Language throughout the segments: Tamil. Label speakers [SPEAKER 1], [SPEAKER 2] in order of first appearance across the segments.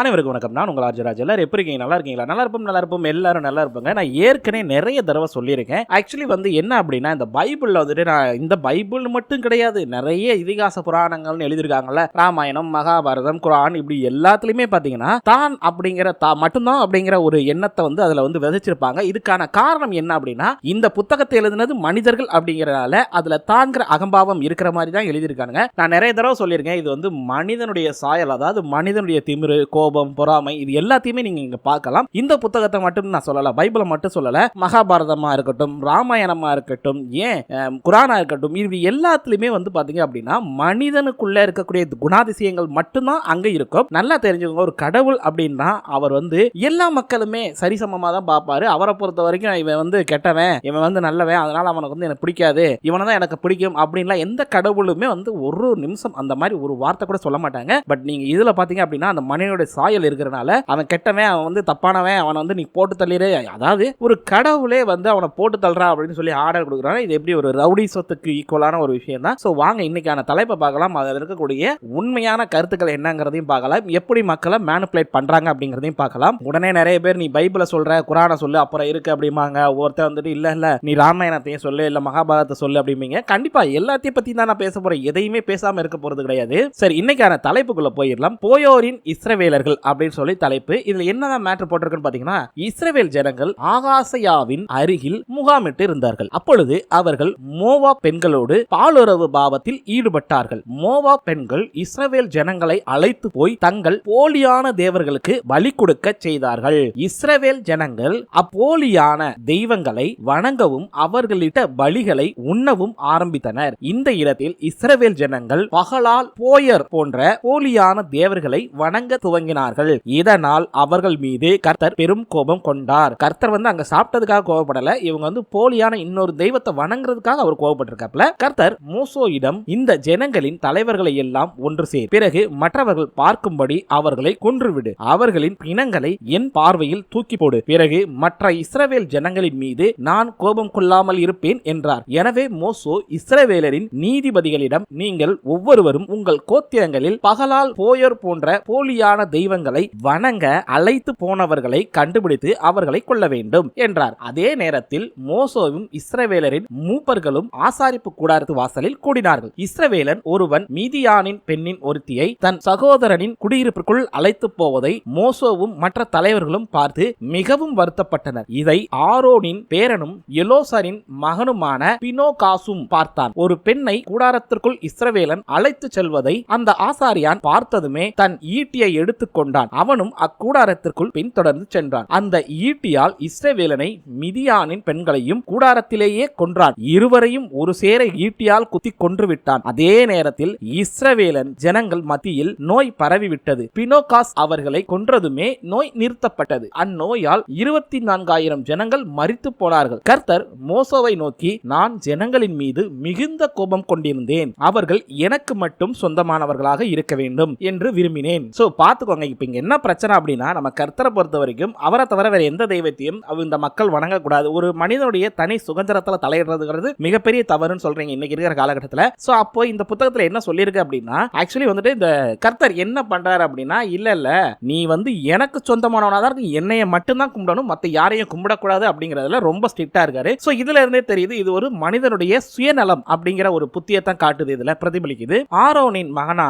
[SPEAKER 1] அனைவருக்கும் வணக்கம் நான் உங்கள் ஆர்ஜராஜ் எல்லாரும் எப்படி இருக்கீங்க நல்லா இருக்கீங்களா நல்லா இருப்போம் நல்லா இருப்போம் எல்லாரும் நல்லா இருப்பாங்க நான் ஏற்கனவே நிறைய தடவை சொல்லியிருக்கேன் ஆக்சுவலி வந்து என்ன அப்படின்னா இந்த பைபிளில் வந்துட்டு நான் இந்த பைபிள் மட்டும் கிடையாது நிறைய இதிகாச புராணங்கள்னு எழுதியிருக்காங்கல்ல ராமாயணம் மகாபாரதம் குரான் இப்படி எல்லாத்துலேயுமே பார்த்தீங்கன்னா தான் அப்படிங்கிற தா மட்டும்தான் அப்படிங்கிற ஒரு எண்ணத்தை வந்து அதில் வந்து விதைச்சிருப்பாங்க இதுக்கான காரணம் என்ன அப்படின்னா இந்த புத்தகத்தை எழுதினது மனிதர்கள் அப்படிங்கிறனால அதில் தாங்கிற அகம்பாவம் இருக்கிற மாதிரி தான் எழுதியிருக்காங்க நான் நிறைய தடவை சொல்லியிருக்கேன் இது வந்து மனிதனுடைய சாயல் அதாவது மனிதனுடைய திமிரு கோ கோபம் பொறாமை இது எல்லாத்தையுமே நீங்கள் இங்கே பார்க்கலாம் இந்த புத்தகத்தை மட்டும் நான் சொல்லலை பைபிளை மட்டும் சொல்லலை மகாபாரதமாக இருக்கட்டும் ராமாயணமாக இருக்கட்டும் ஏன் குரானாக இருக்கட்டும் இது எல்லாத்துலேயுமே வந்து பாத்தீங்க அப்படின்னா மனிதனுக்குள்ளே இருக்கக்கூடிய குணாதிசயங்கள் மட்டும்தான் அங்கே இருக்கும் நல்லா தெரிஞ்சுக்கோங்க ஒரு கடவுள் அப்படின்னா அவர் வந்து எல்லா மக்களுமே சரிசமமா தான் பார்ப்பாரு அவரை பொறுத்த வரைக்கும் இவன் வந்து கெட்டவன் இவன் வந்து நல்லவன் அதனால் அவனுக்கு வந்து எனக்கு பிடிக்காது இவனை தான் எனக்கு பிடிக்கும் அப்படின்லாம் எந்த கடவுளுமே வந்து ஒரு நிமிஷம் அந்த மாதிரி ஒரு வார்த்தை கூட சொல்ல மாட்டாங்க பட் நீங்கள் இதில் பார்த்தீங்க அப்படின்னா அந்த மனிதனுடைய சாயல் இருக்கிறனால அவன் கெட்டவன் அவன் வந்து தப்பானவன் அவனை வந்து நீ போட்டு தள்ளிடு அதாவது ஒரு கடவுளே வந்து அவனை போட்டு தள்ளுறா அப்படின்னு சொல்லி ஆர்டர் கொடுக்குறான் இது எப்படி ஒரு ரவுடி சொத்துக்கு ஈக்குவலான ஒரு விஷயம் தான் ஸோ வாங்க இன்னைக்கான தலைப்பை பார்க்கலாம் அதில் இருக்கக்கூடிய உண்மையான கருத்துக்கள் என்னங்கிறதையும் பார்க்கலாம் எப்படி மக்களை மேனுப்புலேட் பண்ணுறாங்க அப்படிங்கிறதையும் பார்க்கலாம் உடனே நிறைய பேர் நீ பைபிளை சொல்கிற குரானை சொல்லு அப்புறம் இருக்கு அப்படிம்பாங்க ஒவ்வொருத்தர் வந்துட்டு இல்லை இல்லை நீ ராமாயணத்தையும் சொல்லு இல்லை மகாபாரத்தை சொல்லு அப்படிம்பீங்க கண்டிப்பாக எல்லாத்தையும் பற்றி தான் நான் பேச போகிறேன் எதையுமே பேசாமல் இருக்க போகிறது கிடையாது சரி இன்னைக்கான தலைப்புக்குள்ளே போயிடலாம் போயோரின் இஸ்ரவேலர்கள் செய்தார்கள் அப்படின்னு சொல்லி தலைப்பு இதுல என்னதான் மேட்ரு போட்டிருக்குன்னு பாத்தீங்கன்னா இஸ்ரேல் ஜனங்கள் ஆகாசயாவின் அருகில் முகாமிட்டு இருந்தார்கள் அப்பொழுது அவர்கள் மோவா பெண்களோடு பாலுறவு பாவத்தில் ஈடுபட்டார்கள் மோவா பெண்கள் இஸ்ரேல் ஜனங்களை அழைத்து போய் தங்கள் போலியான தேவர்களுக்கு பலி கொடுக்க செய்தார்கள் இஸ்ரேல் ஜனங்கள் அப்போலியான தெய்வங்களை வணங்கவும் அவர்களிட்ட பலிகளை உண்ணவும் ஆரம்பித்தனர் இந்த இடத்தில் இஸ்ரேல் ஜனங்கள் பகலால் போயர் போன்ற போலியான தேவர்களை வணங்க துவங்கி தொடங்கினார்கள் இதனால் அவர்கள் மீது கர்த்தர் பெரும் கோபம் கொண்டார் கர்த்தர் வந்து அங்க சாப்பிட்டதுக்காக கோபப்படல இவங்க வந்து போலியான இன்னொரு தெய்வத்தை வணங்குறதுக்காக அவர் கோபப்பட்டிருக்காப்ல கர்த்தர் மூசோயிடம் இந்த ஜனங்களின் தலைவர்களை எல்லாம் ஒன்று சேர் பிறகு மற்றவர்கள் பார்க்கும்படி அவர்களை கொன்றுவிடு அவர்களின் பிணங்களை என் பார்வையில் தூக்கி போடு பிறகு மற்ற இஸ்ரவேல் ஜனங்களின் மீது நான் கோபம் கொள்ளாமல் இருப்பேன் என்றார் எனவே மோசோ இஸ்ரவேலரின் நீதிபதிகளிடம் நீங்கள் ஒவ்வொருவரும் உங்கள் கோத்திரங்களில் பகலால் போயர் போன்ற போலியான தெய்வங்களை வணங்க அழைத்து போனவர்களை கண்டுபிடித்து அவர்களை கொள்ள வேண்டும் என்றார் அதே நேரத்தில் மோசோவும் இஸ்ரவேலரின் மூப்பர்களும் ஆசாரிப்பு கூடாரத்து வாசலில் கூடினார்கள் இஸ்ரவேலன் ஒருவன் மீதியானின் பெண்ணின் ஒருத்தியை தன் சகோதரனின் குடியிருப்பிற்குள் அழைத்து போவதை மோசோவும் மற்ற தலைவர்களும் பார்த்து மிகவும் வருத்தப்பட்டனர் இதை ஆரோனின் பேரனும் எலோசரின் மகனுமான பினோகாசும் பார்த்தான் ஒரு பெண்ணை கூடாரத்திற்குள் இஸ்ரவேலன் அழைத்து செல்வதை அந்த ஆசாரியான் பார்த்ததுமே தன் ஈட்டியை எடுத்து கொண்டான் அவனும் அக்கூடாரத்திற்குள் பின்தொடர்ந்து சென்றான் அந்த ஈட்டியால் இஸ்ரவேலனை மிதியானின் பெண்களையும் கூடாரத்திலேயே கொன்றான் இருவரையும் ஒரு சேர ஈட்டியால் குத்தி கொன்றுவிட்டான் அதே நேரத்தில் இஸ்ரவேலன் ஜனங்கள் மத்தியில் நோய் பரவிவிட்டது பினோகாஸ் அவர்களை கொன்றதுமே நோய் நிறுத்தப்பட்டது அந்நோயால் இருபத்தி நான்காயிரம் ஜனங்கள் மறித்து போனார்கள் கர்த்தர் மோசோவை நோக்கி நான் ஜனங்களின் மீது மிகுந்த கோபம் கொண்டிருந்தேன் அவர்கள் எனக்கு மட்டும் சொந்தமானவர்களாக இருக்க வேண்டும் என்று விரும்பினேன் சோ பார்த்துக்கோங்க வணங்குவாங்க இப்போ இங்கே என்ன பிரச்சனை அப்படின்னா நம்ம கர்த்தரை பொறுத்த வரைக்கும் அவரை தவிர வேறு எந்த தெய்வத்தையும் இந்த மக்கள் வணங்கக்கூடாது ஒரு மனிதனுடைய தனி சுதந்திரத்தில் தலையிடுறதுங்கிறது மிகப்பெரிய தவறுன்னு சொல்றீங்க இன்னைக்கு இருக்கிற காலகட்டத்தில் ஸோ அப்போ இந்த புத்தகத்தில் என்ன சொல்லியிருக்கு அப்படின்னா ஆக்சுவலி வந்துட்டு இந்த கர்த்தர் என்ன பண்ணுறாரு அப்படின்னா இல்லை இல்லை நீ வந்து எனக்கு சொந்தமானவனாக தான் இருக்கு என்னையை மட்டும்தான் கும்பிடணும் மற்ற யாரையும் கும்பிடக்கூடாது அப்படிங்கிறதுல ரொம்ப ஸ்ட்ரிக்டாக இருக்காரு ஸோ இதுல இருந்தே தெரியுது இது ஒரு மனிதனுடைய சுயநலம் அப்படிங்கிற ஒரு புத்தியத்தான் காட்டுது இதில் பிரதிபலிக்குது ஆரோனின் மகனான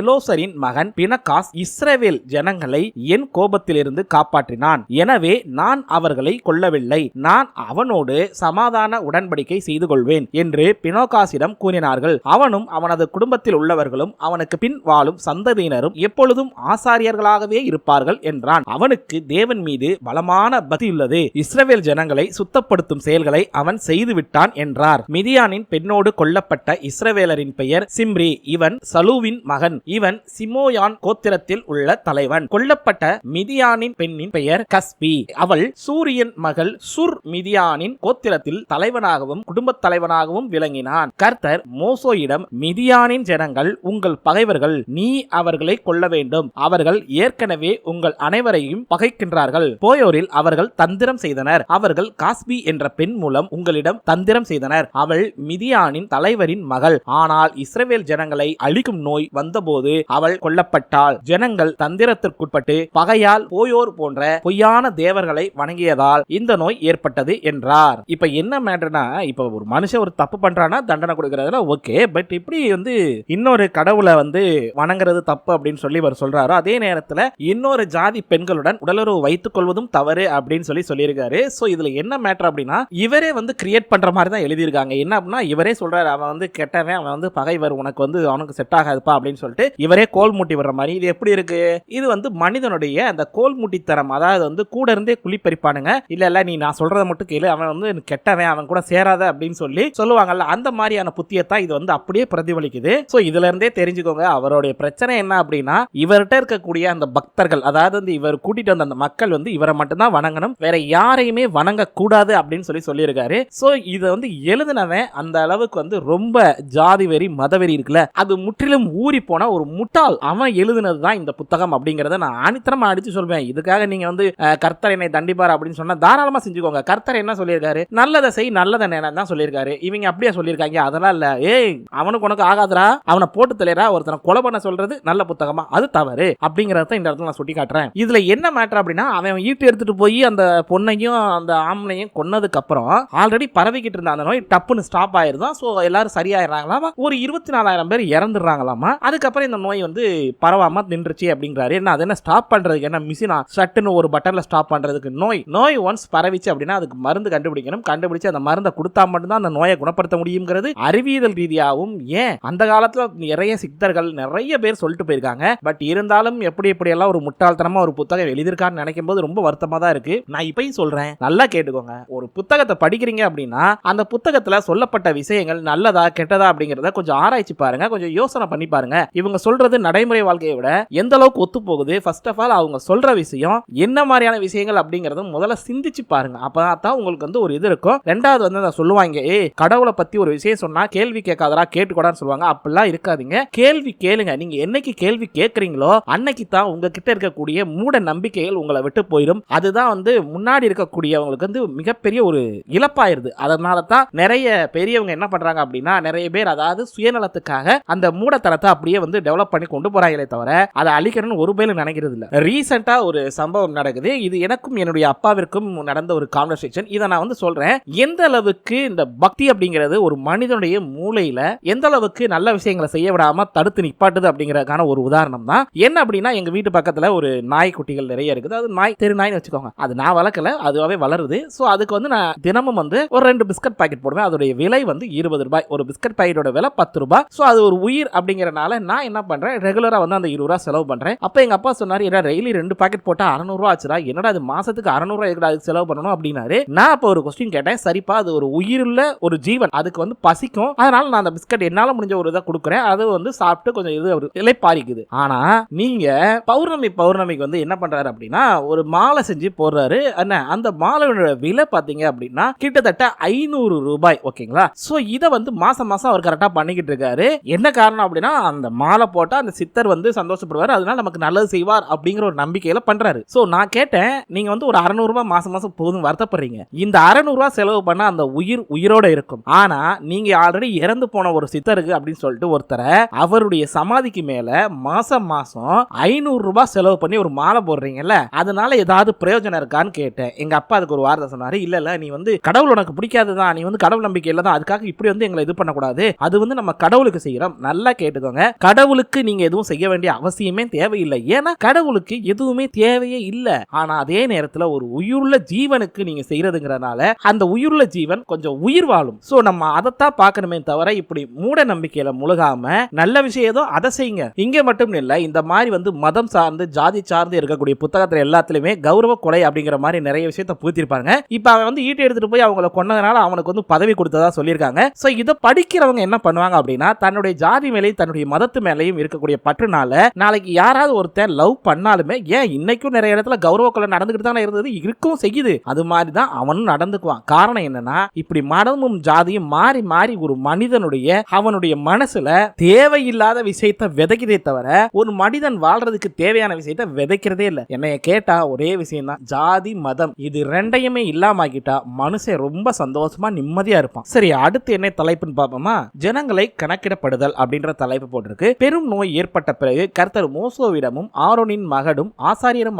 [SPEAKER 1] எலோசரின் மகன் பினகாஸ் இஸ்ரேவேல் இஸ்ரேல் ஜனங்களை என் கோபத்திலிருந்து காப்பாற்றினான் எனவே நான் அவர்களை கொல்லவில்லை நான் அவனோடு சமாதான உடன்படிக்கை செய்து கொள்வேன் என்று பினோகாசிடம் கூறினார்கள் அவனும் அவனது குடும்பத்தில் உள்ளவர்களும் அவனுக்கு பின் வாழும் சந்ததியினரும் எப்பொழுதும் ஆசாரியர்களாகவே இருப்பார்கள் என்றான் அவனுக்கு தேவன் மீது பலமான பதியுள்ளது உள்ளது இஸ்ரவேல் ஜனங்களை சுத்தப்படுத்தும் செயல்களை அவன் செய்துவிட்டான் என்றார் மிதியானின் பெண்ணோடு கொல்லப்பட்ட இஸ்ரவேலரின் பெயர் சிம்ரி இவன் சலுவின் மகன் இவன் சிமோயான் கோத்திரத்தில் உள்ள தலைவன் கொல்லப்பட்ட மிதியானின் பெண்ணின் பெயர் கஸ்பி அவள் சூரியன் மகள் சுர் மிதியானின் கோத்திரத்தில் தலைவனாகவும் குடும்பத் தலைவனாகவும் விளங்கினான் கர்த்தர் மோசோயிடம் மிதியானின் ஜனங்கள் உங்கள் பகைவர்கள் நீ அவர்களை கொல்ல வேண்டும் அவர்கள் ஏற்கனவே உங்கள் அனைவரையும் பகைக்கின்றார்கள் போயோரில் அவர்கள் தந்திரம் செய்தனர் அவர்கள் காஸ்பி என்ற பெண் மூலம் உங்களிடம் தந்திரம் செய்தனர் அவள் மிதியானின் தலைவரின் மகள் ஆனால் இஸ்ரேல் ஜனங்களை அழிக்கும் நோய் வந்தபோது அவள் கொல்லப்பட்டாள் ஜனங்கள் தந்திரத்திற்குட்பட்டு பகையால் போயோர் போன்ற பொய்யான தேவர்களை வணங்கியதால் இந்த நோய் ஏற்பட்டது என்றார் இப்ப என்ன மேட்டர்னா இப்ப ஒரு மனுஷன் ஒரு தப்பு பண்றானா தண்டனை கொடுக்கறதுல ஓகே பட் இப்படி வந்து இன்னொரு கடவுளை வந்து வணங்குறது தப்பு அப்படின்னு சொல்லி இவர் சொல்றாரு அதே நேரத்துல இன்னொரு ஜாதி பெண்களுடன் உடலுறவு வைத்துக் கொள்வதும் தவறு அப்படின்னு சொல்லி சொல்லியிருக்காரு ஸோ இதுல என்ன மேட்டர் அப்படின்னா இவரே வந்து கிரியேட் பண்ற மாதிரி தான் எழுதியிருக்காங்க என்ன அப்படின்னா இவரே சொல்றாரு அவன் வந்து கெட்டவன் அவன் வந்து பகைவர் உனக்கு வந்து அவனுக்கு செட் ஆகாதுப்பா அப்படின்னு சொல்லிட்டு இவரே கோல் மூட்டி விடுற மாதிரி இது எப்படி இருக்கு இது வந்து மனிதனுடைய அந்த கோல் முட்டித்தரம் அதாவது வந்து கூட இருந்தே குளிப்பறிப்பானுங்க இல்ல இல்ல நீ நான் சொல்றதை மட்டும் கேளு அவன் வந்து கெட்டவன் அவன் கூட சேராத அப்படின்னு சொல்லி சொல்லுவாங்கல்ல அந்த மாதிரியான புத்தியத்தான் இது வந்து அப்படியே பிரதிபலிக்குது ஸோ இதுல இருந்தே தெரிஞ்சுக்கோங்க அவருடைய பிரச்சனை என்ன அப்படின்னா இவர்கிட்ட இருக்கக்கூடிய அந்த பக்தர்கள் அதாவது வந்து இவர் கூட்டிட்டு வந்த அந்த மக்கள் வந்து இவரை மட்டும்தான் வணங்கணும் வேற யாரையுமே வணங்க கூடாது அப்படின்னு சொல்லி சொல்லியிருக்காரு ஸோ இதை வந்து எழுதினவன் அந்த அளவுக்கு வந்து ரொம்ப ஜாதி வெறி மதவெறி இருக்குல்ல அது முற்றிலும் ஊறி போன ஒரு முட்டாள் அவன் எழுதினது தான் இந்த புத்தகம் தியாகம் அப்படிங்கிறத நான் ஆணித்தரமாக அடித்து சொல்வேன் இதுக்காக நீங்கள் வந்து கர்த்தர் என்னை தண்டிப்பார் அப்படின்னு சொன்னால் தாராளமாக செஞ்சுக்கோங்க கர்த்தர் என்ன சொல்லியிருக்காரு நல்லதை செய் நல்லதை நேரம் தான் சொல்லியிருக்காரு இவங்க அப்படியே சொல்லியிருக்காங்க அதெல்லாம் இல்லை ஏய் அவனுக்கு உனக்கு ஆகாதரா அவனை போட்டு தலையரா ஒருத்தனை கொலை பண்ண சொல்றது நல்ல புத்தகமா அது தவறு அப்படிங்கிறத இந்த இடத்துல நான் சுட்டி காட்டுறேன் இதுல என்ன மேட்டர் அப்படின்னா அவன் ஈட்டு எடுத்துட்டு போய் அந்த பொண்ணையும் அந்த ஆம்பளையும் கொன்னதுக்கு அப்புறம் ஆல்ரெடி பரவிக்கிட்டு இருந்த அந்த நோய் டப்புன்னு ஸ்டாப் ஆயிருதான் ஸோ எல்லாரும் சரியாயிராங்களா ஒரு இருபத்தி நாலாயிரம் பேர் இறந்துடுறாங்களாமா அதுக்கப்புறம் இந்த நோய் வந்து பரவாம நின்றுச்சு அப்படிங்கிற அப்படிங்கிறாரு என்ன அதை என்ன ஸ்டாப் பண்ணுறதுக்கு என்ன மிஷினா சட்டுன்னு ஒரு பட்டனில் ஸ்டாப் பண்ணுறதுக்கு நோய் நோய் ஒன்ஸ் பரவிச்சு அப்படின்னா அதுக்கு மருந்து கண்டுபிடிக்கணும் கண்டுபிடிச்சு அந்த மருந்தை கொடுத்தா மட்டும்தான் அந்த நோயை குணப்படுத்த முடியுங்கிறது அறிவியல் ரீதியாகவும் ஏன் அந்த காலத்தில் நிறைய சித்தர்கள் நிறைய பேர் சொல்லிட்டு போயிருக்காங்க பட் இருந்தாலும் எப்படி எப்படி எல்லாம் ஒரு முட்டாள்தனமாக ஒரு புத்தகம் எழுதியிருக்கான்னு நினைக்கும் போது ரொம்ப வருத்தமாக தான் இருக்கு நான் இப்பயும் சொல்கிறேன் நல்லா கேட்டுக்கோங்க ஒரு புத்தகத்தை படிக்கிறீங்க அப்படின்னா அந்த புத்தகத்தில் சொல்லப்பட்ட விஷயங்கள் நல்லதா கெட்டதா அப்படிங்கிறத கொஞ்சம் ஆராய்ச்சி பாருங்க கொஞ்சம் யோசனை பண்ணி பாருங்க இவங்க சொல்றது நடைமுறை வாழ்க்கையை விட எந்த அளவுக்கு ஒத்து போகுது ஃபர்ஸ்ட் ஆஃப் ஆல் அவங்க சொல்ற விஷயம் என்ன மாதிரியான விஷயங்கள் அப்படிங்கறத முதல்ல சிந்திச்சு பாருங்க அப்பதான் உங்களுக்கு வந்து ஒரு இது இருக்கும் ரெண்டாவது வந்து நான் சொல்லுவாங்க ஏ கடவுளை பத்தி ஒரு விஷயம் சொன்னா கேள்வி கேட்காதரா கேட்டுக்கூடான்னு சொல்லுவாங்க அப்படிலாம் இருக்காதீங்க கேள்வி கேளுங்க நீங்க என்னைக்கு கேள்வி கேட்கறீங்களோ அன்னைக்கு தான் உங்ககிட்ட இருக்கக்கூடிய மூட நம்பிக்கைகள் உங்களை விட்டு போயிடும் அதுதான் வந்து முன்னாடி இருக்கக்கூடியவங்களுக்கு வந்து மிகப்பெரிய ஒரு இழப்பாயிருது அதனால தான் நிறைய பெரியவங்க என்ன பண்றாங்க அப்படின்னா நிறைய பேர் அதாவது சுயநலத்துக்காக அந்த மூடத்தனத்தை அப்படியே வந்து டெவலப் பண்ணி கொண்டு போறாங்களே தவிர அதை அழிக்கணும்னு பண்ணணும்னு ஒரு பயில நினைக்கிறது இல்லை ரீசெண்டாக ஒரு சம்பவம் நடக்குது இது எனக்கும் என்னுடைய அப்பாவிற்கும் நடந்த ஒரு கான்வர்சேஷன் இதை நான் வந்து சொல்கிறேன் எந்த அளவுக்கு இந்த பக்தி அப்படிங்கிறது ஒரு மனிதனுடைய மூளையில எந்த அளவுக்கு நல்ல விஷயங்களை செய்ய விடாமல் தடுத்து நிப்பாட்டுது அப்படிங்கிறதுக்கான ஒரு உதாரணம் தான் என்ன அப்படின்னா எங்கள் வீட்டு பக்கத்தில் ஒரு நாய் குட்டிகள் நிறைய இருக்குது அது நாய் தெரு நாய்னு வச்சுக்கோங்க அது நான் வளர்க்கல அதுவாகவே வளருது ஸோ அதுக்கு வந்து நான் தினமும் வந்து ஒரு ரெண்டு பிஸ்கட் பாக்கெட் போடுவேன் அதோடைய விலை வந்து இருபது ரூபாய் ஒரு பிஸ்கட் பாக்கெட்டோட விலை பத்து ரூபாய் ஸோ அது ஒரு உயிர் அப்படிங்கிறனால நான் என்ன பண்ணுறேன் ரெகுலராக வந்து அந்த இருபது ரூபா செலவு பண்ணுறேன் அப்போ எங்கள் அப்பா சொன்னார் என்ன ரயிலி ரெண்டு பாக்கெட் போட்டால் அறநூறுவா ஆச்சுடா என்னடா அது மாதத்துக்கு அறநூறுவா எக்கடா அதுக்கு செலவு பண்ணணும் அப்படின்னாரு நான் அப்போ ஒரு கொஸ்டின் கேட்டேன் சரிப்பா அது ஒரு உயிருள்ள ஒரு ஜீவன் அதுக்கு வந்து பசிக்கும் அதனால நான் அந்த பிஸ்கட் என்னால் முடிஞ்ச ஒரு இதை கொடுக்குறேன் அது வந்து சாப்பிட்டு கொஞ்சம் இது ஒரு பாதிக்குது ஆனால் நீங்கள் பௌர்ணமி பௌர்ணமிக்கு வந்து என்ன பண்ணுறாரு அப்படின்னா ஒரு மாலை செஞ்சு போடுறாரு அண்ணா அந்த மாலையோட விலை பார்த்தீங்க அப்படின்னா கிட்டத்தட்ட ஐநூறு ரூபாய் ஓகேங்களா ஸோ இதை வந்து மாதம் மாதம் அவர் கரெக்டாக பண்ணிக்கிட்டு இருக்காரு என்ன காரணம் அப்படின்னா அந்த மாலை போட்டால் அந்த சித்தர் வந்து சந்தோஷப்படுவார் அதனால நம்ம நமக்கு நல்லது செய்வார் அப்படிங்கிற ஒரு நம்பிக்கையில பண்றாரு ஸோ நான் கேட்டேன் நீங்க வந்து ஒரு அறநூறுபா மாசம் மாசம் போதும் வருத்தப்படுறீங்க இந்த அறநூறுபா செலவு பண்ண அந்த உயிர் உயிரோட இருக்கும் ஆனா நீங்க ஆல்ரெடி இறந்து போன ஒரு சித்தருக்கு அப்படின்னு சொல்லிட்டு ஒருத்தரை அவருடைய சமாதிக்கு மேல மாசம் மாசம் ஐநூறு ரூபாய் செலவு பண்ணி ஒரு மாலை போடுறீங்கல்ல அதனால ஏதாவது பிரயோஜனம் இருக்கான்னு கேட்டேன் எங்க அப்பா அதுக்கு ஒரு வார்த்தை சொன்னாரு இல்ல இல்ல நீ வந்து கடவுள் உனக்கு பிடிக்காதுதான் நீ வந்து கடவுள் நம்பிக்கை இல்லதான் அதுக்காக இப்படி வந்து எங்களை இது பண்ணக்கூடாது அது வந்து நம்ம கடவுளுக்கு செய்யறோம் நல்லா கேட்டுக்கோங்க கடவுளுக்கு நீங்க எதுவும் செய்ய வேண்டிய அவசியமே தேவை தேவையில்லை ஏன்னா கடவுளுக்கு எதுவுமே தேவையே இல்லை ஆனா அதே நேரத்துல ஒரு உயிருள்ள ஜீவனுக்கு நீங்க செய்யறதுங்கிறனால அந்த உயிருள்ள ஜீவன் கொஞ்சம் உயிர் வாழும் சோ நம்ம அதைத்தான் பார்க்கணுமே தவிர இப்படி மூட நம்பிக்கையில முழுகாம நல்ல விஷயம் ஏதோ அதை செய்யுங்க இங்க மட்டும் இல்ல இந்த மாதிரி வந்து மதம் சார்ந்து ஜாதி சார்ந்து இருக்கக்கூடிய புத்தகத்துல எல்லாத்துலயுமே கௌரவ கொலை அப்படிங்கிற மாதிரி நிறைய விஷயத்த புகுத்திருப்பாங்க இப்ப அவன் வந்து ஈட்டு எடுத்துட்டு போய் அவங்கள கொண்டதுனால அவனுக்கு வந்து பதவி கொடுத்ததா சொல்லியிருக்காங்க சோ இதை படிக்கிறவங்க என்ன பண்ணுவாங்க அப்படின்னா தன்னுடைய ஜாதி மேலையும் தன்னுடைய மதத்து மேலையும் இருக்கக்கூடிய பற்றுனால நாளைக்கு யாராவது ஒருத்தன் லவ் பண்ணாலுமே ஏன் இன்னைக்கும் நிறைய இடத்துல கௌரவ கொலை நடந்துகிட்டு தானே இருந்தது இருக்கும் செய்யுது அது மாதிரி தான் அவனும் நடந்துக்குவான் காரணம் என்னன்னா இப்படி மதமும் ஜாதியும் மாறி மாறி ஒரு மனிதனுடைய அவனுடைய மனசுல தேவையில்லாத விஷயத்த விதைக்கிறதே தவிர ஒரு மனிதன் வாழ்றதுக்கு தேவையான விஷயத்த விதைக்கிறதே இல்லை என்னைய கேட்டா ஒரே விஷயம் தான் ஜாதி மதம் இது ரெண்டையுமே இல்லாம ஆகிட்டா மனுஷன் ரொம்ப சந்தோஷமா நிம்மதியா இருப்பான் சரி அடுத்து என்ன தலைப்புன்னு பார்ப்போமா ஜனங்களை கணக்கிடப்படுதல் அப்படின்ற தலைப்பு போட்டிருக்கு பெரும் நோய் ஏற்பட்ட பிறகு கருத்தர் மோசோ பிலாத்துவிடமும் ஆரோனின் மகனும்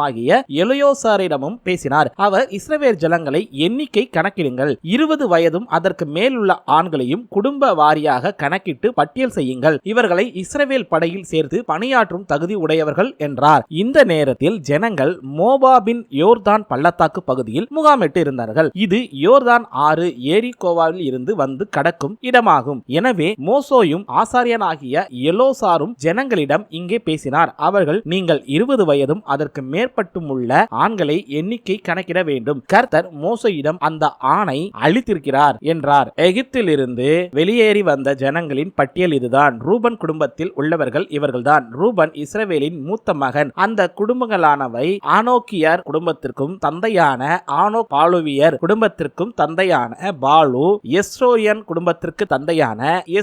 [SPEAKER 1] ஆகிய எலையோசாரிடமும் பேசினார் அவர் இஸ்ரவேல் ஜலங்களை எண்ணிக்கை கணக்கிடுங்கள் இருபது வயதும் அதற்கு மேலுள்ள ஆண்களையும் குடும்ப வாரியாக கணக்கிட்டு பட்டியல் செய்யுங்கள் இவர்களை இஸ்ரவேல் படையில் சேர்த்து பணியாற்றும் தகுதி உடையவர்கள் என்றார் இந்த நேரத்தில் ஜனங்கள் மோபாபின் யோர்தான் பள்ளத்தாக்கு பகுதியில் முகாமிட்டு இருந்தார்கள் இது யோர்தான் ஆறு ஏரிகோவாவில் இருந்து வந்து கடக்கும் இடமாகும் எனவே மோசோயும் ஆசாரியனாகிய எலோசாரும் ஜனங்களிடம் இங்கே பேசினார் அவர் அவர்கள் நீங்கள் இருபது வயதும் அதற்கு மேற்பட்டும் உள்ள ஆண்களை எண்ணிக்கை கணக்கிட வேண்டும் கர்த்தர் மோசையிடம் அந்த ஆணை அளித்திருக்கிறார் என்றார் எகிப்திலிருந்து வெளியேறி வந்த ஜனங்களின் பட்டியல் இதுதான் ரூபன் குடும்பத்தில் உள்ளவர்கள் இவர்கள்தான் ரூபன் இஸ்ரவேலின் மூத்த மகன் அந்த குடும்பங்களானவை ஆனோக்கியர் குடும்பத்திற்கும் தந்தையான ஆனோ பாலுவியர் குடும்பத்திற்கும் தந்தையான பாலு எஸ்ரோயன் குடும்பத்திற்கு தந்தையான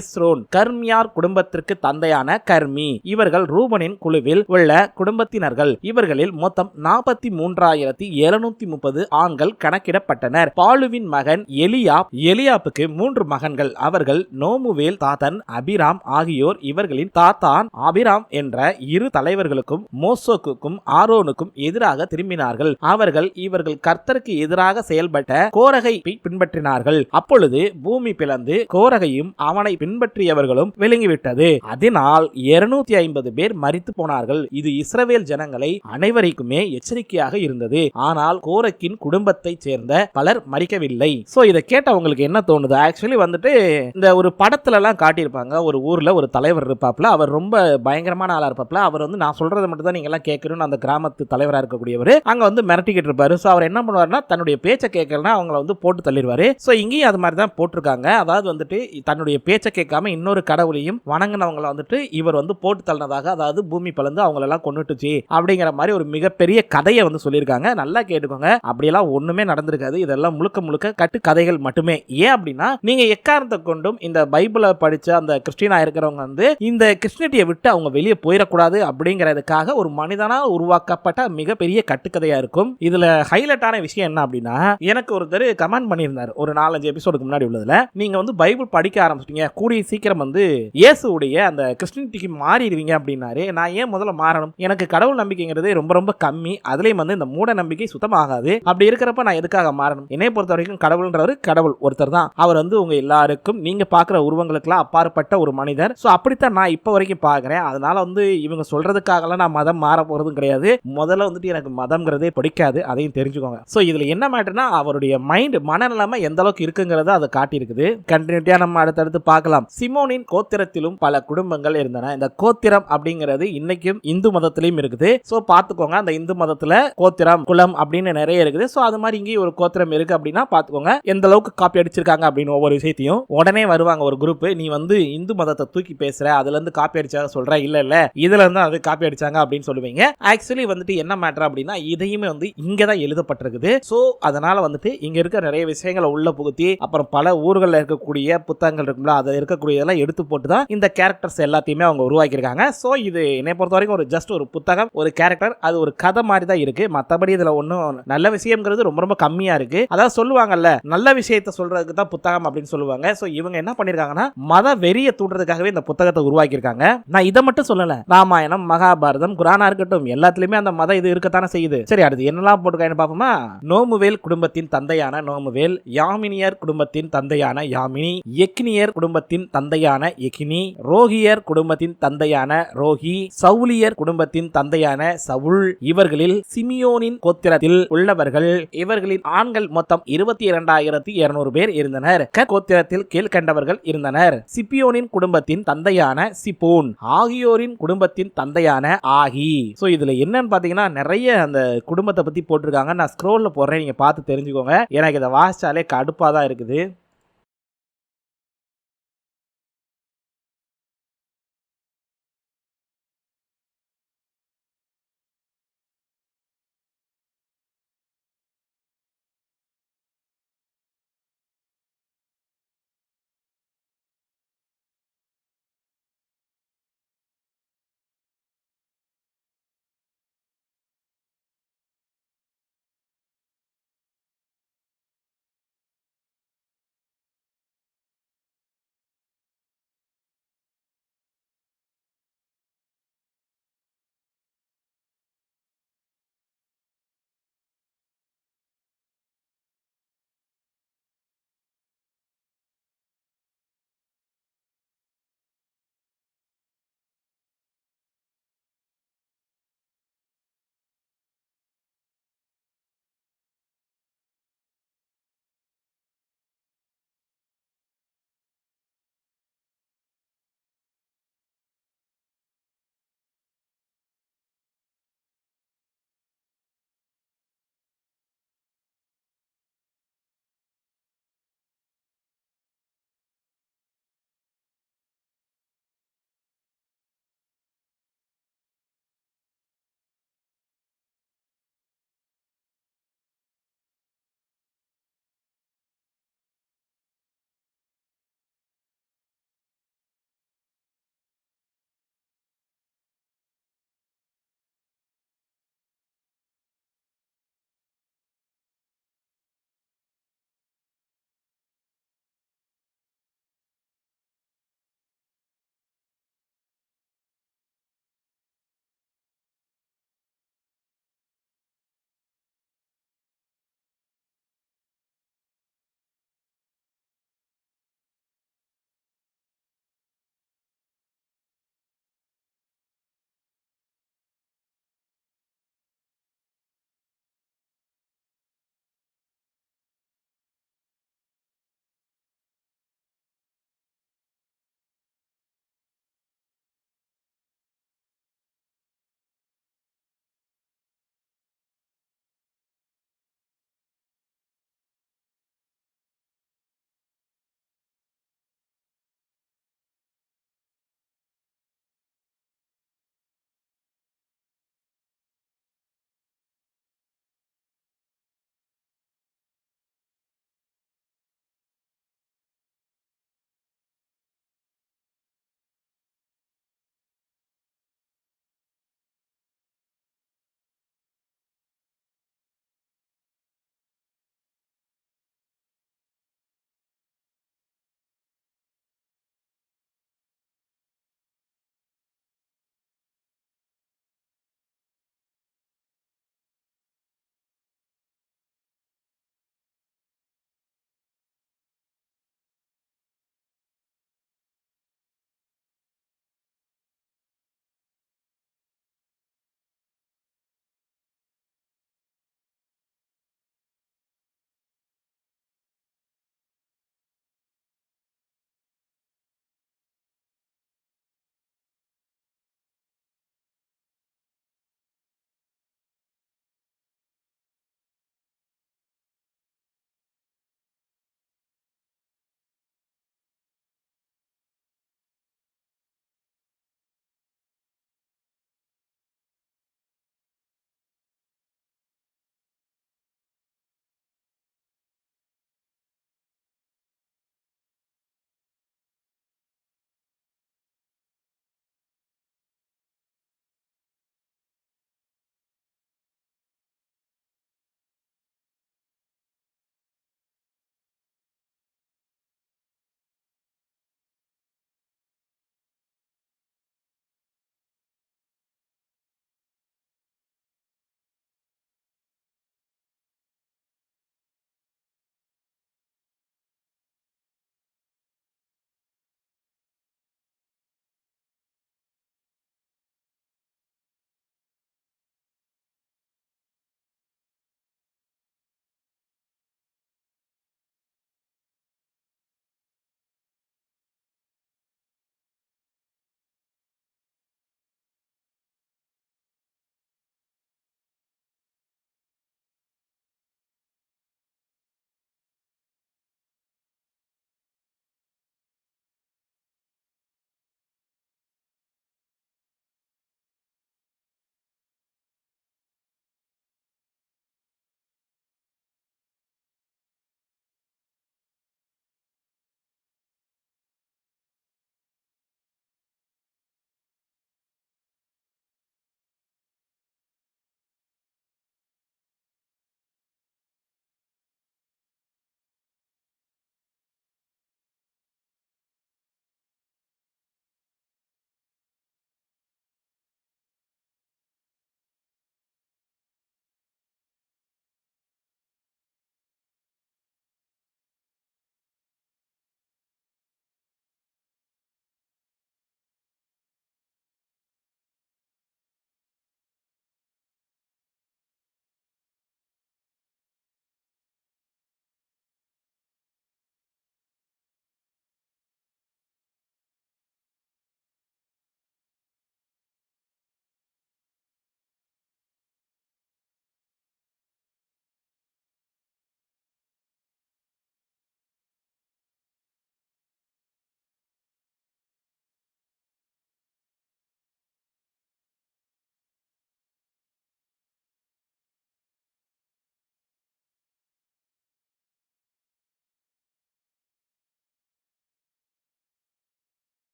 [SPEAKER 1] எஸ்ரோன் கர்மியார் குடும்பத்திற்கு தந்தையான கர்மி இவர்கள் ரூபனின் குழுவில் உள்ள குடும்பத்தினர்கள் இவர்களில் மொத்தம் நாற்பத்தி மூன்றாயிரத்தி எழுநூத்தி முப்பது ஆண்கள் கணக்கிடப்பட்டனர் பாலுவின் மகன் எலியாப் எலியாப்புக்கு மூன்று மகன்கள் அவர்கள் நோமுவேல் தாத்தன் அபிராம் ஆகியோர் இவர்களின் தாத்தான் அபிராம் என்ற இரு தலைவர்களுக்கும் மோசோக்குக்கும் ஆரோனுக்கும் எதிராக திரும்பினார்கள் அவர்கள் இவர்கள் கர்த்தருக்கு எதிராக செயல்பட்ட கோரகை பின்பற்றினார்கள் அப்பொழுது பூமி பிளந்து கோரகையும் அவனை பின்பற்றியவர்களும் விளங்கிவிட்டது அதனால் இருநூத்தி ஐம்பது பேர் மறித்து போனார்கள் இது இஸ்ரவேல் ஜனங்களை அனைவரைக்குமே எச்சரிக்கையாக இருந்தது ஆனால் கோரக்கின் குடும்பத்தை சேர்ந்த பலர் மறிக்கவில்லை சோ இதை கேட்ட அவங்களுக்கு என்ன தோணுது ஆக்சுவலி வந்துட்டு இந்த ஒரு படத்துல எல்லாம் காட்டியிருப்பாங்க ஒரு ஊர்ல ஒரு தலைவர் இருப்பாப்ல அவர் ரொம்ப பயங்கரமான ஆளா இருப்பாப்ல அவர் வந்து நான் சொல்றதை மட்டும் தான் நீங்க எல்லாம் கேட்கணும்னு அந்த கிராமத்து தலைவரா இருக்கக்கூடியவர் அங்க வந்து மிரட்டிக்கிட்டு இருப்பாரு சோ அவர் என்ன பண்ணுவாருன்னா தன்னுடைய பேச்சை கேட்கலன்னா அவங்கள வந்து போட்டு தள்ளிடுவாரு சோ இங்கேயும் அது மாதிரி தான் போட்டிருக்காங்க அதாவது வந்துட்டு தன்னுடைய பேச்சை கேட்காம இன்னொரு கடவுளையும் வணங்கினவங்களை வந்துட்டு இவர் வந்து போட்டு தள்ளினதாக அதாவது பூமி பலந்து அவங்களெல்லாம் கொண்டுட்டுச்சு அப்படிங்கிற மாதிரி ஒரு மிகப்பெரிய கதையை வந்து சொல்லியிருக்காங்க நல்லா கேட்டுக்கோங்க அப்படியெல்லாம் ஒன்றுமே நடந்திருக்காது இதெல்லாம் முழுக்க முழுக்க கட்டு கதைகள் மட்டுமே ஏன் அப்படின்னா நீங்க எக்காரணத்தை கொண்டும் இந்த பைபிளை படிச்ச அந்த கிறிஸ்டினாக இருக்கிறவங்க வந்து இந்த கிறிஸ்டினிட்டியை விட்டு அவங்க வெளியே போயிடக்கூடாது அப்படிங்கிறதுக்காக ஒரு மனிதனாக உருவாக்கப்பட்ட மிகப்பெரிய கட்டுக்கதையாக இருக்கும் இதில் ஹைலைட்டான விஷயம் என்ன அப்படின்னா எனக்கு ஒருத்தர் கமெண்ட் பண்ணியிருந்தார் ஒரு நாலஞ்சு எபிசோடுக்கு முன்னாடி உள்ளதுல நீங்கள் வந்து பைபிள் படிக்க ஆரம்பிச்சிட்டீங்க கூடிய சீக்கிரம் வந்து இயேசுடைய அந்த கிறிஸ்டினிட்டிக்கு மாறிடுவீங்க அப்படின்னாரு நான் ஏன் முதல்ல மாறணும் எனக்கு கடவுள் நம்பிக்கைங்கிறது ரொம்ப ரொம்ப கம்மி அதுலேயும் வந்து இந்த மூட நம்பிக்கை சுத்தமாகாது அப்படி இருக்கிறப்ப நான் எதுக்காக மாறணும் என்னை பொறுத்த வரைக்கும் கடவுள்ன்றவர் கடவுள் ஒருத்தர் தான் அவர் வந்து உங்க எல்லாருக்கும் நீங்க பாக்குற உருவங்களுக்குலாம் அப்பாற்பட்ட ஒரு மனிதர் ஸோ அப்படித்தான் நான் இப்போ வரைக்கும் பாக்குறேன் அதனால வந்து இவங்க சொல்றதுக்காகலாம் நான் மதம் மாற போறதும் கிடையாது முதல்ல வந்துட்டு எனக்கு மதம்ங்கிறதே பிடிக்காது அதையும் தெரிஞ்சுக்கோங்க ஸோ இதுல என்ன மேட்டர்னா அவருடைய மைண்ட் மனநிலைமை எந்த அளவுக்கு இருக்குங்கிறத அதை காட்டியிருக்குது கண்டினியூட்டியா நம்ம அடுத்தடுத்து பார்க்கலாம் சிமோனின் கோத்திரத்திலும் பல குடும்பங்கள் இருந்தன இந்த கோத்திரம் அப்படிங்கிறது இன்னைக்கும் இந்து மதத்திலையும் இருக்குது ஸோ பார்த்துக்கோங்க அந்த இந்து மதத்தில் கோத்திரம் குலம் அப்படின்னு நிறைய இருக்குது ஸோ அது மாதிரி இங்கேயும் ஒரு கோத்திரம் இருக்குது அப்படின்னா பார்த்துக்கோங்க எந்த அளவுக்கு காப்பி அடிச்சிருக்காங்க அப்படின்னு ஒவ்வொரு விஷயத்தையும் உடனே வருவாங்க ஒரு குரூப் நீ வந்து இந்து மதத்தை தூக்கி பேசுற அதுல இருந்து காப்பி சொல்ற இல்ல இல்ல இதுல இதுலேருந்து அது காப்பி அடிச்சாங்க அப்படின்னு சொல்லுவீங்க ஆக்சுவலி வந்துட்டு என்ன மேட்டர் அப்படின்னா இதையுமே வந்து இங்கே தான் எழுதப்பட்டிருக்குது ஸோ அதனால வந்துட்டு இங்க இருக்க நிறைய விஷயங்களை உள்ள புகுத்தி அப்புறம் பல ஊர்களில் இருக்கக்கூடிய புத்தகங்கள் இருக்கும்ல அதை இருக்கக்கூடியதெல்லாம் எடுத்து போட்டு தான் இந்த கேரக்டர்ஸ் எல்லாத்தையுமே அவங்க உருவாக்கியிருக்காங்க ஸோ இது என்னை பொறுத்த வரைக்கும் ஒரு ஜஸ்ட் ஒரு புத்தகம் ஒரு கேரக்டர் அது ஒரு கதை மாதிரி தான் இருக்கு மற்றபடி இதுல ஒன்றும் நல்ல விஷயம்ங்கிறது ரொம்ப ரொம்ப கம்மியா இருக்கு அதாவது சொல்லுவாங்கல்ல நல்ல விஷயத்தை சொல்றதுக்கு தான் புத்தகம் அப்படின்னு சொல்லுவாங்க ஸோ இவங்க என்ன பண்ணிருக்காங்கன்னா மத வெறியை தூண்டுறதுக்காகவே இந்த புத்தகத்தை உருவாக்கியிருக்காங்க நான் இதை மட்டும் சொல்லல ராமாயணம் மகாபாரதம் குரானா இருக்கட்டும் எல்லாத்துலயுமே அந்த மத இது இருக்கத்தானே செய்யுது சரி அடுத்து என்னெல்லாம் போட்டுருக்காங்கன்னு பார்ப்போமா நோமுவேல் குடும்பத்தின் தந்தையான நோமுவேல் யாமினியர் குடும்பத்தின் தந்தையான யாமினி எக்னியர் குடும்பத்தின் தந்தையான எக்னி ரோஹியர் குடும்பத்தின் தந்தையான ரோஹி சவுலியர் லேவியர் குடும்பத்தின் தந்தையான சவுல் இவர்களில் சிமியோனின் கோத்திரத்தில் உள்ளவர்கள் இவர்களின் ஆண்கள் மொத்தம் இருபத்தி இரண்டாயிரத்தி இருநூறு பேர் இருந்தனர் க கோத்திரத்தில் கீழ்கண்டவர்கள் இருந்தனர் சிப்பியோனின் குடும்பத்தின் தந்தையான சிப்போன் ஆகியோரின் குடும்பத்தின் தந்தையான ஆகி சோ இதுல என்னன்னு பாத்தீங்கன்னா நிறைய அந்த குடும்பத்தை பத்தி போட்டிருக்காங்க நான் ஸ்க்ரோல்ல போடுறேன் நீங்க பார்த்து தெரிஞ்சுக்கோங்க எனக்கு இதை வாசிச்சாலே கடுப்பாதான் தான் இருக்குது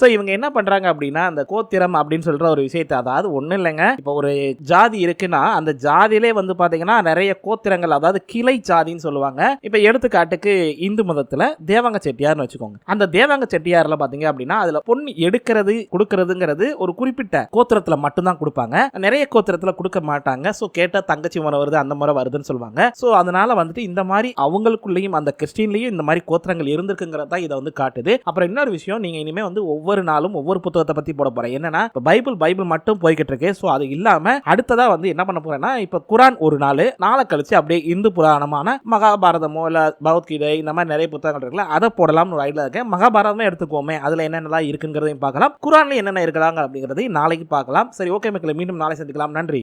[SPEAKER 1] ஸோ இவங்க என்ன பண்ணுறாங்க அப்படின்னா அந்த கோத்திரம் அப்படின்னு சொல்கிற ஒரு விஷயத்தை அதாவது ஒன்றும் இல்லைங்க இப்போ ஒரு ஜாதி இருக்குன்னா அந்த ஜாதியிலே வந்து பார்த்தீங்கன்னா நிறைய கோத்திரங்கள் அதாவது கிளை ஜாதின்னு சொல்லுவாங்க இப்போ எடுத்துக்காட்டுக்கு இந்து மதத்தில் தேவாங்க செட்டியார்னு வச்சுக்கோங்க அந்த தேவாங்க செட்டியாரில் பார்த்தீங்க அப்படின்னா அதில் பொண்ணு எடுக்கிறது கொடுக்கறதுங்கிறது ஒரு குறிப்பிட்ட கோத்திரத்தில் மட்டும்தான் கொடுப்பாங்க நிறைய கோத்திரத்தில் கொடுக்க மாட்டாங்க ஸோ கேட்டால் தங்கச்சி முறை வருது அந்த முறை வருதுன்னு சொல்லுவாங்க ஸோ அதனால வந்துட்டு இந்த மாதிரி அவங்களுக்குள்ளேயும் அந்த கிறிஸ்டின்லேயும் இந்த மாதிரி கோத்திரங்கள் இருந்திருக்குங்கிறதா இதை வந்து காட்டுது அப்புறம் இன்னொரு விஷயம் நீங்கள் இனிமேல் வந்து ஒவ்வொரு ஒவ்வொரு நாளும் ஒவ்வொரு புத்தகத்தை பற்றி போட போகிறேன் என்னன்னா இப்போ பைபிள் பைபிள் மட்டும் போய்கிட்டு இருக்கு ஸோ அது இல்லாமல் அடுத்ததாக வந்து என்ன பண்ண போகிறேன்னா இப்போ குரான் ஒரு நாள் நாளை கழிச்சு அப்படியே இந்து புராணமான மகாபாரதமோ இல்லை பகவத்கீதை இந்த மாதிரி நிறைய புத்தகங்கள் இருக்குல்ல அதை போடலாம்னு ஒரு ஐடியா இருக்கேன் மகாபாரதமே எடுத்துக்கோமே அதில் என்னென்னலாம் இருக்குங்கிறதையும் பார்க்கலாம் குரான்ல என்னென்ன இருக்கிறாங்க அப்படிங்கிறதையும் நாளைக்கு பார்க்கலாம் சரி ஓகே மக்களை மீண்டும் நாளை சந்திக்கலாம் நன்றி